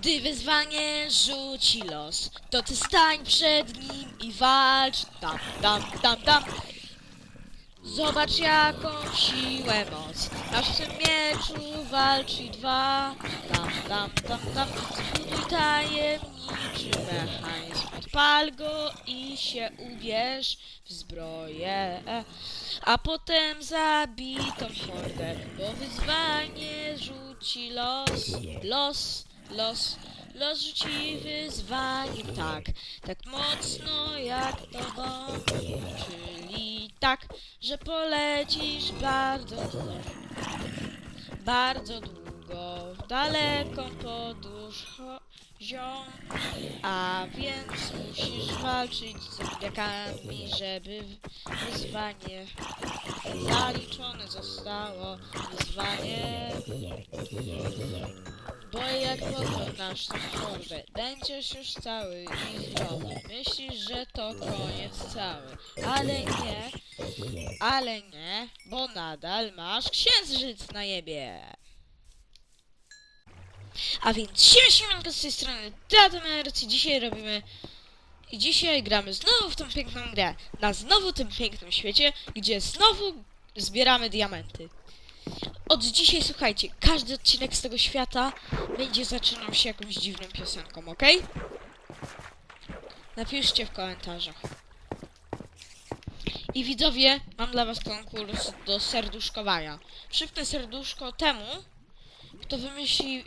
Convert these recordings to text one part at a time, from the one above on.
Gdy wyzwanie rzuci los, to ty stań przed nim i walcz. Tam, tam, tam, tam. Zobacz jaką siłę moc. Masz w tym mieczu walczy dwa. Tam, tam, tam, tam. Zbuduj tajemniczy mechanizm. Odpal go i się ubierz w zbroję. A potem zabij tą hordę Bo wyzwanie rzuci los. Los, los Los rzuci wyzwanie tak. Tak mocno jak tobą Czyli tak, że polecisz bardzo długo. Bardzo długo daleką podróż ziom A więc musisz walczyć z zombiakami, żeby wyzwanie zaliczone zostało. Wyzwanie bo jak tę hordę, będziesz już cały i zdrowy. Myślisz, że to koniec cały. Ale nie, ale nie, bo nadal masz księżyc na niebie. A więc siema siemanko z tej strony Tatamerc i dzisiaj robimy... I dzisiaj gramy znowu w tą piękną grę. Na znowu tym pięknym świecie, gdzie znowu zbieramy diamenty. Od dzisiaj słuchajcie, każdy odcinek z tego świata będzie zaczynał się jakąś dziwną piosenką, ok? Napiszcie w komentarzach. I widzowie, mam dla was konkurs do serduszkowania. Przypnę serduszko temu, kto wymyśli,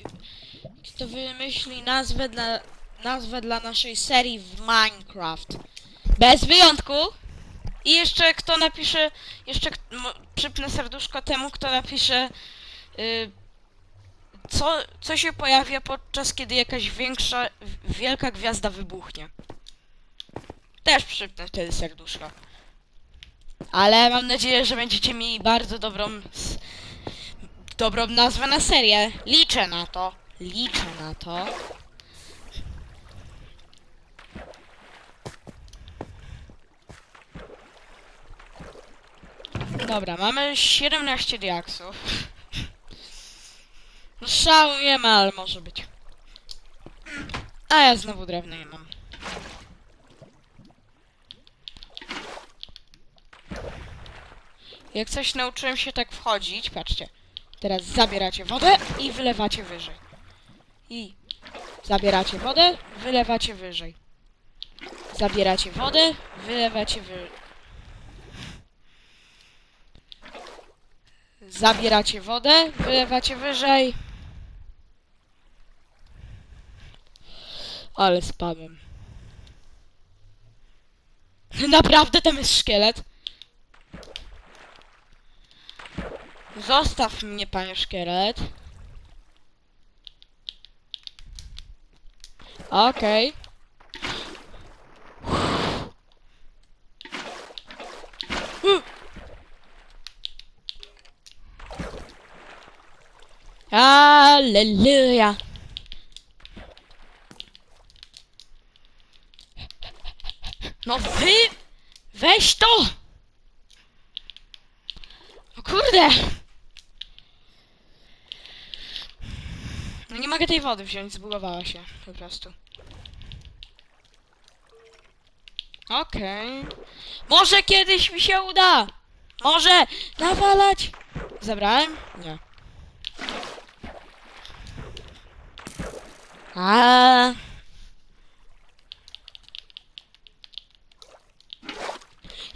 kto wymyśli nazwę dla, nazwę dla naszej serii w Minecraft. Bez wyjątku. I jeszcze kto napisze, jeszcze przypnę serduszko temu, kto napisze, y, co, co się pojawia podczas kiedy jakaś większa, wielka gwiazda wybuchnie. Też przypnę wtedy serduszko. Ale mam nadzieję, że będziecie mieli bardzo dobrą, dobrą nazwę na serię. Liczę na to. Liczę na to. Dobra, mamy 17 diaksów. No szału nie ma, ale może być. A ja znowu drewno nie mam. Jak coś nauczyłem się tak wchodzić, patrzcie. Teraz zabieracie wodę i wylewacie wyżej. I zabieracie wodę, wylewacie wyżej. Zabieracie wodę, wylewacie wyżej. Zabieracie wodę, wylewacie wyżej. Ale spadłem. Naprawdę tam jest szkielet? Zostaw mnie, panie szkielet. Okej. Okay. Halleluja. No wy... Weź to! No kurde! No nie mogę tej wody wziąć, zbugowała się po prostu. Okej. Może kiedyś mi się uda! Może! Nawalać! Zabrałem? Nie. A.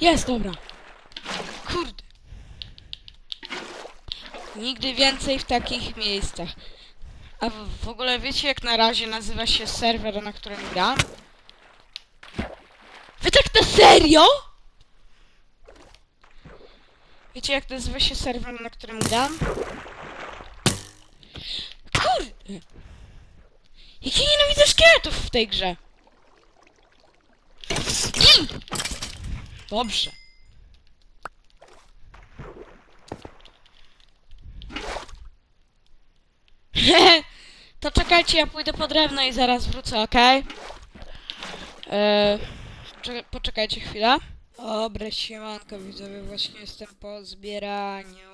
Jest, dobra. Kurde. Nigdy więcej w takich miejscach. A w, w ogóle wiecie jak na razie nazywa się serwer, na którym gram? Wy tak na serio? Wiecie jak nazywa się serwer, na którym gram? Kurde. Jak ja nienawidzę szkieletów w tej grze. Dobrze. to czekajcie, ja pójdę po drewno i zaraz wrócę, okej? Eee, cze- poczekajcie chwilę. Dobre, siemanko widzowie, właśnie jestem po zbieraniu.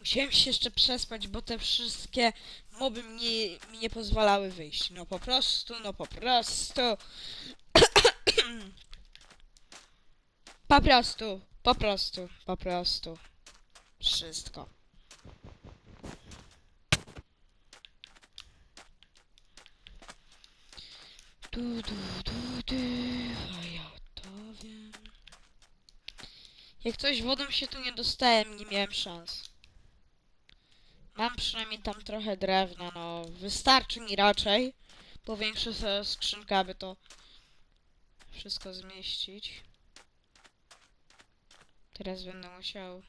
Musiałem się jeszcze przespać, bo te wszystkie moby mnie, mi nie pozwalały wyjść. No po prostu, no po prostu. po prostu, po prostu, po prostu. Wszystko. Du, du, du, du, a ja to wiem. Jak coś wodą się tu nie dostałem, nie miałem szans. Mam przynajmniej tam trochę drewna, no wystarczy mi raczej. Powiększę sobie skrzynkę, aby to wszystko zmieścić. Teraz będę musiał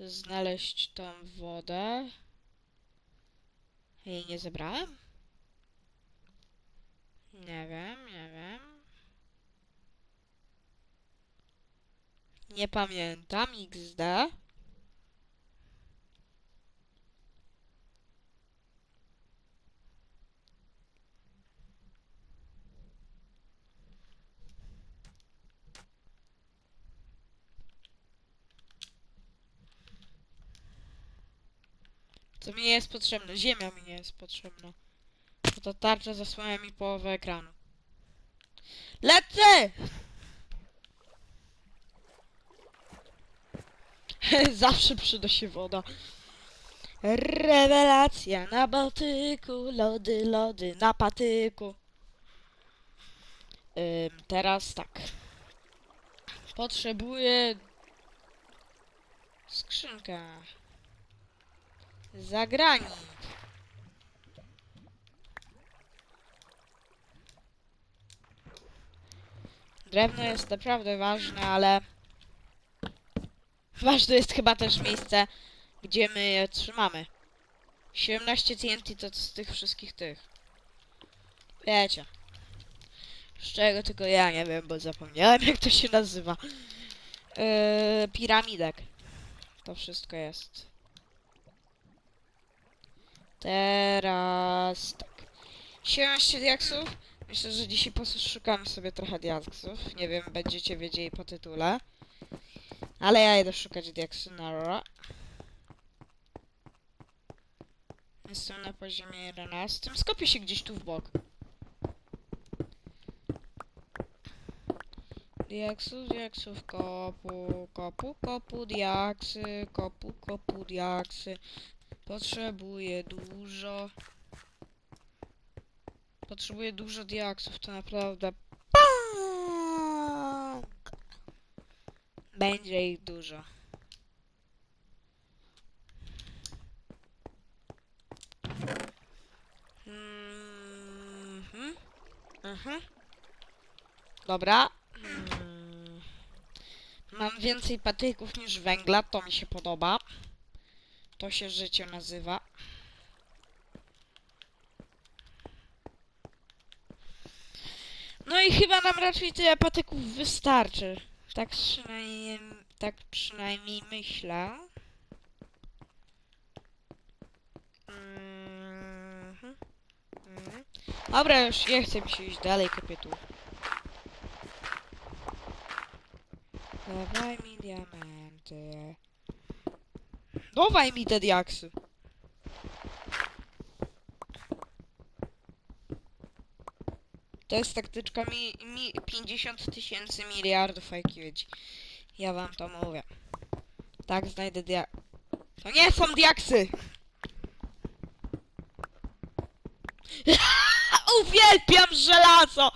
znaleźć tą wodę. Jej nie zebrałem? Nie wiem, nie wiem. Nie pamiętam, XD. Co mi jest potrzebne? Ziemia mi nie jest potrzebna. Bo to tarcza zasłania mi połowę ekranu. Lecę! Zawsze przyda się woda. Rewelacja na Bałtyku, lody, lody na patyku. Ym, teraz tak. Potrzebuję skrzynkę. Zagranik. Drewno jest naprawdę ważne, ale ważne jest chyba też miejsce, gdzie my je trzymamy. 17 TNT to z tych wszystkich tych. Wiecie. Z czego tylko ja nie wiem, bo zapomniałem jak to się nazywa. Yy, piramidek. To wszystko jest. Teraz tak. 17 diaksów. Myślę, że dzisiaj poszukamy sobie trochę diaksów. Nie wiem, będziecie wiedzieli po tytule. Ale ja idę szukać diaksu na Jestem na poziomie 11. Skopię się gdzieś tu w bok. Diaksów, diaksów, kopu, kopu, kopu, diaksy, kopu, kopu, diaksy. Potrzebuję dużo. Potrzebuję dużo diaksów, to naprawdę. Będzie ich dużo. Mhm. Mhm. Dobra. Mm. Mam więcej patyków niż węgla, to mi się podoba. To się życie nazywa. No i chyba nam raczej tyle patyków wystarczy. Tak przynajmniej, tak przynajmniej myślę. Mhm. Mhm. Dobra, już nie chcę mi się iść dalej, kopię tu. Dawaj mi diamenty. Dawaj mi te diaksy. To jest taktyczka mi, mi 50 tysięcy miliardów IQ. Ja wam to mówię. Tak, znajdę dia... To nie są diaksy! Uwielbiam żelazo!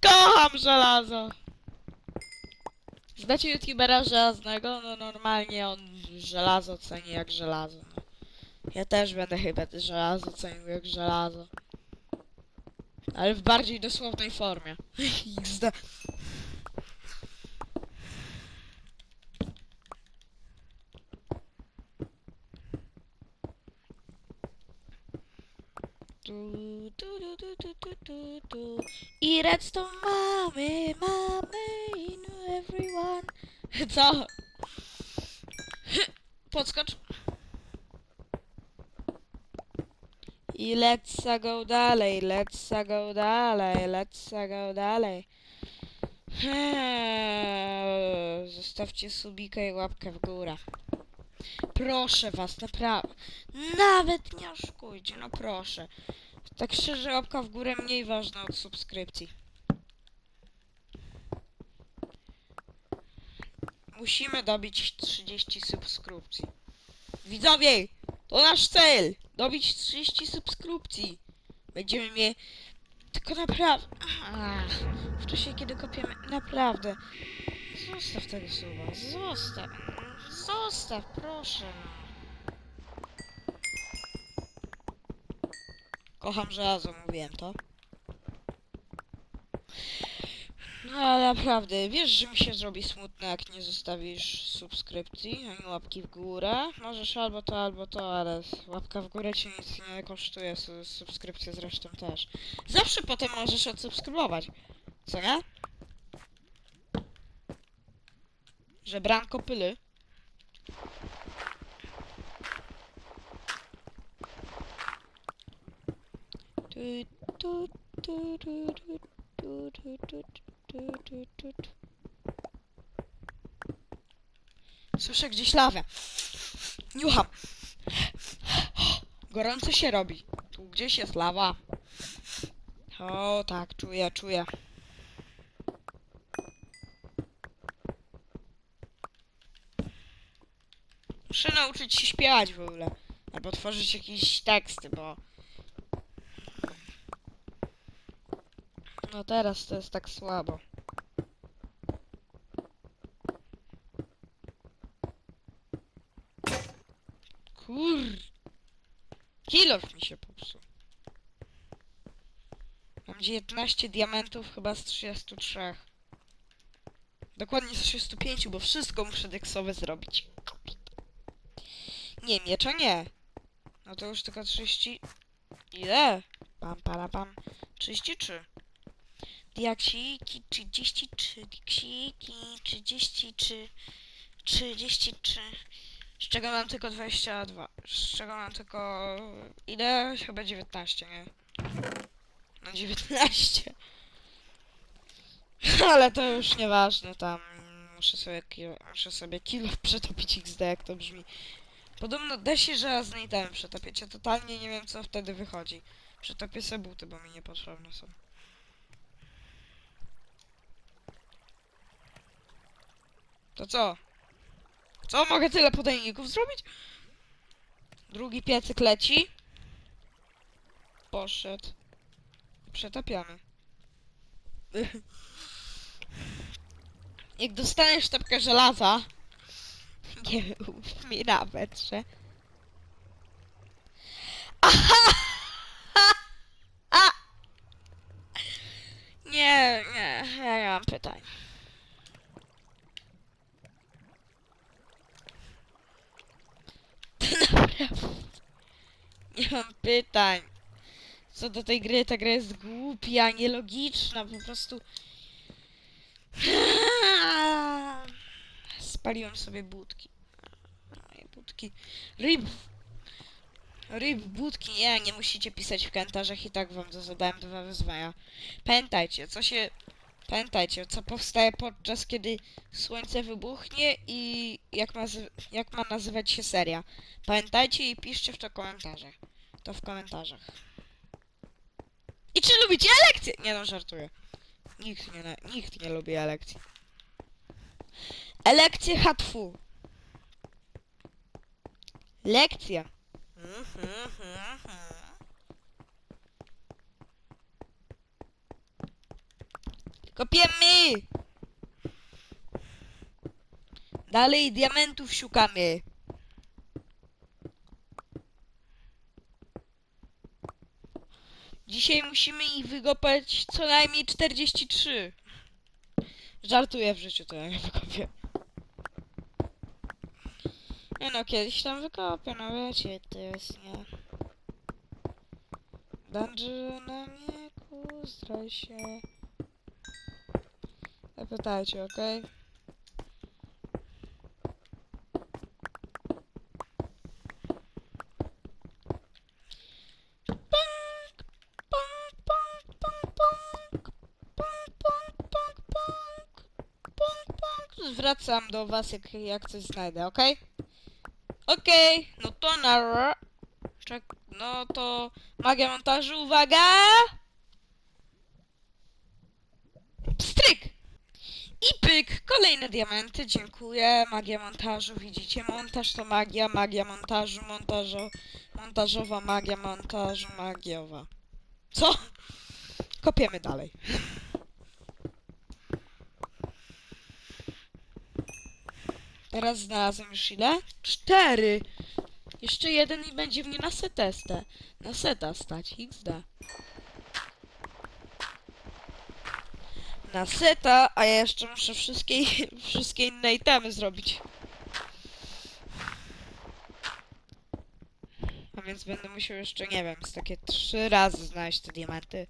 Kocham żelazo! Znacie youtubera żelaznego? No normalnie on żelazo ceni jak żelazo. No. Ja też będę chyba te żelazo cenił jak żelazo. Ale w bardziej dosłownej formie. Tu, tu, tu, tu, tu, tu, tu, tu. I redstone mamy, mamy, you know everyone. Co? Podskocz. I let's go dalej, let's go dalej, let's go dalej. Eee, Zostawcie subika i łapkę w górę. Proszę was, naprawdę. Nawet nie oszukujcie, no proszę. Tak szczerze, łapka w górę mniej ważna od subskrypcji. Musimy dobić 30 subskrypcji. Widzowie, to nasz cel! Dobić 30 subskrypcji. Będziemy mieć... Tylko naprawdę... Ach, w czasie, kiedy kopiemy... Naprawdę. Zostaw tego suba, zostaw. Zostaw, proszę. Kocham żelazo, mówiłem to. No ale naprawdę, wiesz, że mi się zrobi smutno, jak nie zostawisz subskrypcji, ani łapki w górę. Możesz albo to, albo to, ale łapka w górę ci nic nie kosztuje, su- subskrypcja zresztą też. Zawsze potem możesz odsubskrybować, co nie? Żebranko pyly. Tu. Słyszę gdzieś lawę. Niucham. Gorąco się robi. Tu gdzieś jest lawa. O, tak, czuję, czuję. Muszę nauczyć się śpiewać w ogóle. Albo tworzyć jakieś teksty, bo... No teraz to jest tak słabo. Kur... Kilof mi się popsuł. Mam 19 diamentów chyba z 33. Dokładnie z 35, bo wszystko muszę deksowe zrobić. Nie, miecza nie. No to już tylko 30... Ile? Pam, para, pam. 33. Diaksiki 33, diaksiki 33, 33. Z czego mam tylko 22. Z czego mam tylko... Ile? Chyba 19, nie? No 19. Ale to już nieważne, tam muszę sobie, kilo, muszę sobie kilo przetopić XD, jak to brzmi. Podobno da się żelazny itemy przetopić, ja totalnie nie wiem co wtedy wychodzi. Przetopię sobie buty, bo mi niepotrzebne są. To co? Co? Mogę tyle podajników zrobić? Drugi piecyk leci. Poszedł. Przetapiamy. Jak dostaniesz sztabkę żelaza, nie mi nawet, że... Aha! A! Nie, nie, ja nie mam pytań. Naprawdę. Nie mam pytań. Co do tej gry, ta gra jest głupia, nielogiczna, po prostu... Spaliłem sobie budki. Moje budki. Rib. Rib, budki, nie, nie musicie pisać w komentarzach i tak wam zadałem dwa wyzwania. Pamiętajcie, co się... Pamiętajcie, co powstaje podczas kiedy słońce wybuchnie i jak ma, jak ma nazywać się seria. Pamiętajcie i piszcie w to komentarzach. To w komentarzach. I czy lubicie lekcje? Nie no, żartuję. Nikt nie, nikt nie lubi elekcji. Elekcje hatfu. Lekcja. Kopiemy! Dalej diamentów szukamy. Dzisiaj musimy ich wykopać co najmniej 43. Żartuję w życiu, to ja nie wykopię. Nie no, kiedyś tam wykopię, no wiecie, to jest nie. Dungeonami, zdraj się. Zapytajcie, okej? Okay? wracam do was, jak, jak coś znajdę, ok? Okej? Okej, no to na... Czek, no to magia montażu, uwaga! Pstryk! I pyk, kolejne diamenty, dziękuję. Magia montażu, widzicie, montaż to magia, magia montażu, montażo, montażowa magia montażu, magiowa. Co? Kopiemy dalej. Teraz znalazłem już ile? Cztery! Jeszcze jeden i będzie mnie na setę sta- na seta stać, XD. Na seta, a ja jeszcze muszę wszystkie, wszystkie inne itemy zrobić. A więc będę musiał jeszcze, nie wiem, z takie trzy razy znaleźć te diamenty.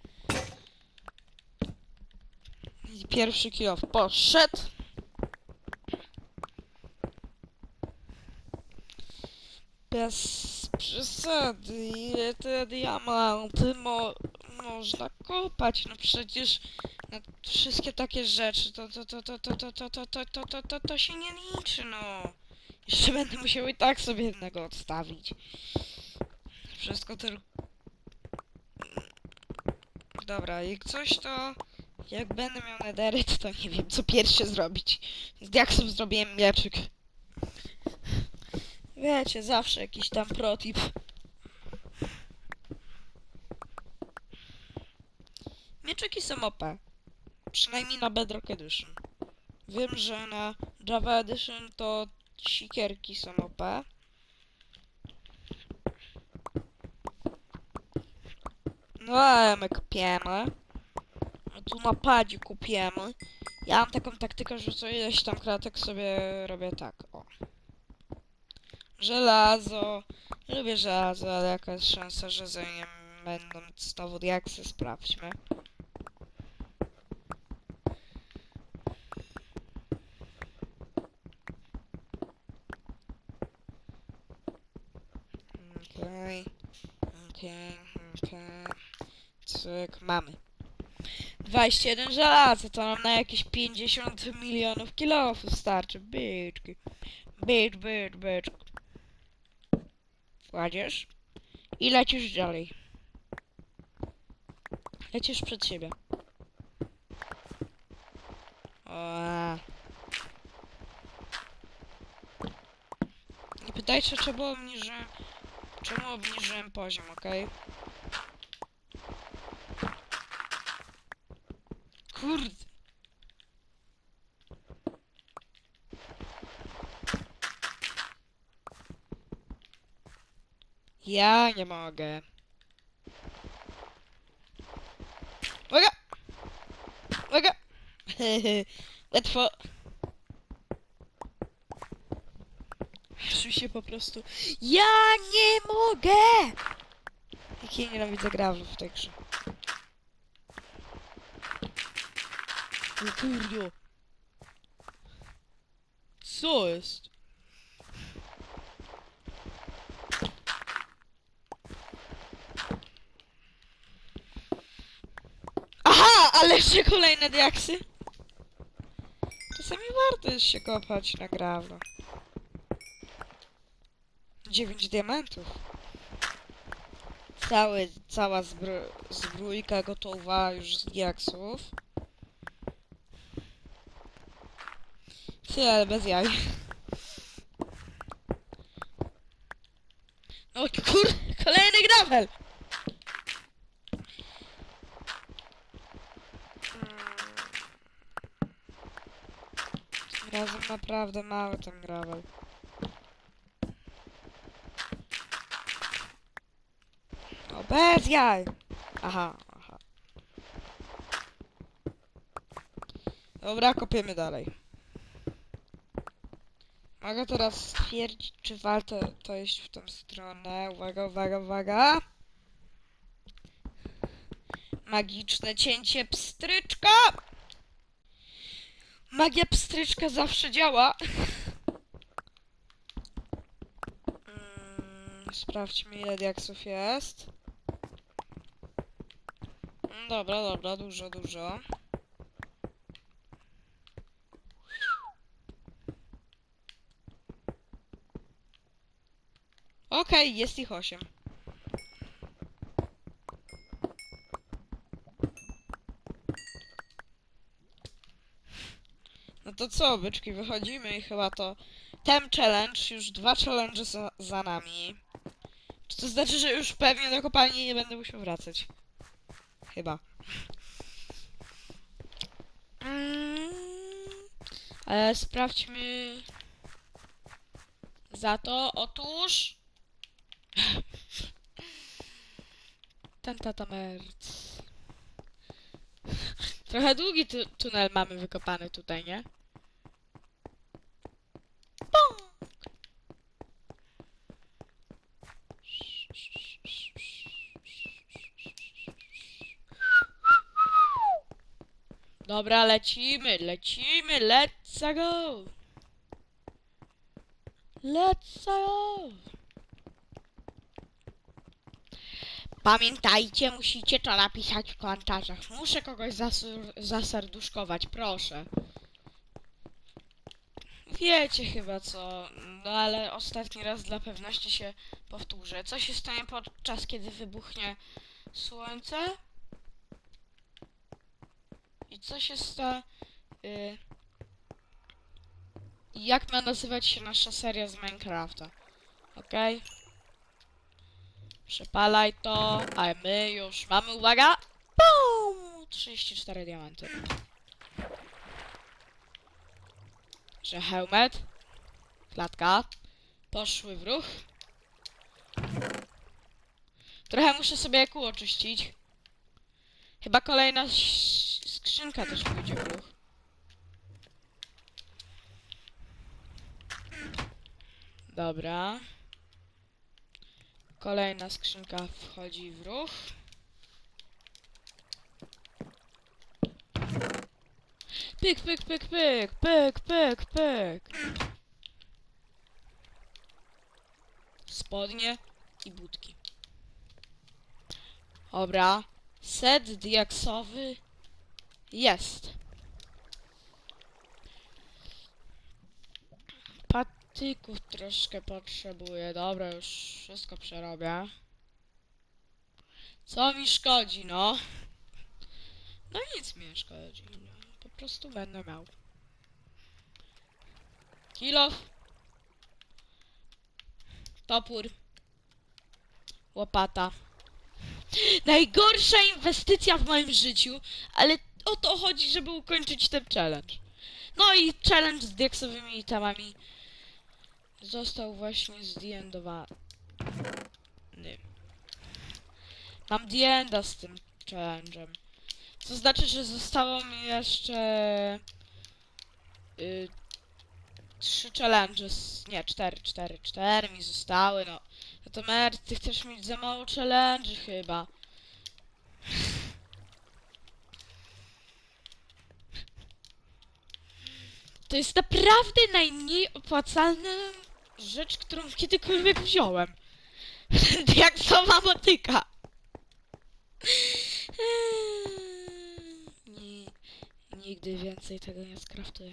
I pierwszy kill poszedł. Bez przesady, ile te diamenty mo można kopać? No przecież no, wszystkie takie rzeczy, to to to to to to to to to to to to to się nie liczy, no. Jeszcze będę musiał i tak sobie jednego odstawić. Wszystko tylko... Dobra, jak coś to... Jak będę miał nederyt, to nie wiem co pierwsze zrobić. Z diaksów zrobiłem mieczyk. Wiecie, zawsze jakiś tam protip. Mieczyki są OP. Przynajmniej na Bedrock Edition. Wiem, że na Java Edition to sikierki są OP. No ale my kupiemy. A tu na padzie kupiemy. Ja mam taką taktykę, że co ileś tam kratek sobie robię tak, o. Żelazo. Lubię żelazo, ale jaka jest szansa, że za nim będą znowu diaksy? Sprawdźmy. Okej. Okej, okej. Cyk, mamy. 21 żelaza, to nam na jakieś 50 milionów kilofów starczy. Byczki. Bycz, bycz, bycz. Kładziesz i lecisz dalej. Lecisz przed siebie. Nie pytajcie, czemu obniżyłem, czemu obniżyłem poziom, okej? Kurde. Ja nie mogę. Uwaga! Uwaga! Łatwo. Czuję się po prostu. Ja nie mogę! Jak ja nienawidzę grawów w tej grze. O kurde. Co jest? Aha, ale jeszcze kolejne diaksy. Czasami warto jest się kopać na grawę. 9 diamentów. Cały, cała zbro, zbrójka gotowa już z diaksów. Ty, ale bez jaj. O kur... Kolejny gravel! Naprawdę mały ten gravel. O, bez jaj! Aha, aha. Dobra, kopiemy dalej. Mogę teraz stwierdzić, czy warto to iść w tą stronę. Uwaga, uwaga, uwaga. Magiczne cięcie pstryczka. Magia pstryczka zawsze działa. Mm, Sprawdźmy ile diaksów jest. Mm, Dobra, dobra, dużo, dużo. Okej, jest ich osiem. To co, byczki, wychodzimy i chyba to... Ten challenge, już dwa challenge za, za nami. Czy to znaczy, że już pewnie do kopalni nie będę musiał wracać? Chyba. Mm, ale sprawdźmy... Za to, otóż... Ten tatamerc. Trochę długi tu tunel mamy wykopany tutaj, nie? Dobra, lecimy, lecimy, let's go! Let's go! Pamiętajcie, musicie to napisać w komentarzach. Muszę kogoś zaserduszkować, proszę. Wiecie chyba co, no ale ostatni raz dla pewności się powtórzę. Co się stanie podczas kiedy wybuchnie słońce? I co się sta... Y... Jak ma nazywać się nasza seria z Minecrafta? Okej? Przepalaj to, a my już mamy, uwaga! Bum! 34 diamenty. Że helmet, klatka, poszły w ruch. Trochę muszę sobie kół oczyścić. Chyba kolejna skrzynka też pójdzie w ruch. Dobra. Kolejna skrzynka wchodzi w ruch. Pyk, pyk, pyk, pyk, pyk, pyk, pyk. Spodnie i budki. Dobra. Set diaksowy jest. Patyków troszkę potrzebuję. Dobra, już wszystko przerobię. Co mi szkodzi, no? No nic mi nie szkodzi. No. Po prostu będę miał. Kilof. Topór. Łopata. Najgorsza inwestycja w moim życiu, ale o to chodzi, żeby ukończyć ten challenge. No i challenge z diaksowymi itemami został właśnie zdjętowany. Mam dienda z tym challenge'em. Co znaczy, że zostało mi jeszcze... Y, trzy challenge, nie, cztery, cztery, cztery mi zostały, no. To Mer, ty chcesz mieć za mało challenge chyba. To jest naprawdę najmniej opłacalna rzecz, którą kiedykolwiek wziąłem. Jak sama motyka. Eee, Ni- Nigdy więcej tego nie skraftuję.